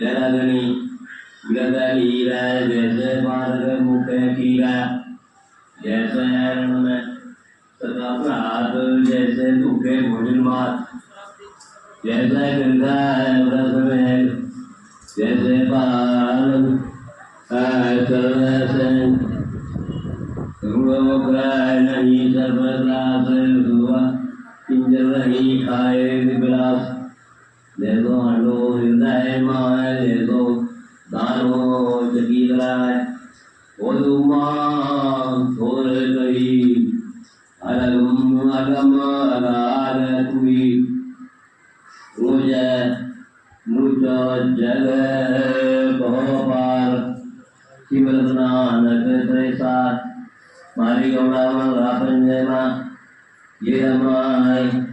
जरगणी गदलीरा जैसे मार्ग मुख कीरा। जैसे रण में तथा प्रात, जैसे भूखे भोजन मात जैसे गंगा व्रत में जैसे पाल नहीं सर्वदास हुआ किंजल नहीं देखो हलो हृदय माय देखो दानो चकीराय ओदुमा थोर कही अरगम अगम अगार कुई मुझ मुझ जग पार शिवल नानक त्रेसा मारी गौड़ा रापंजयमा ये हमारे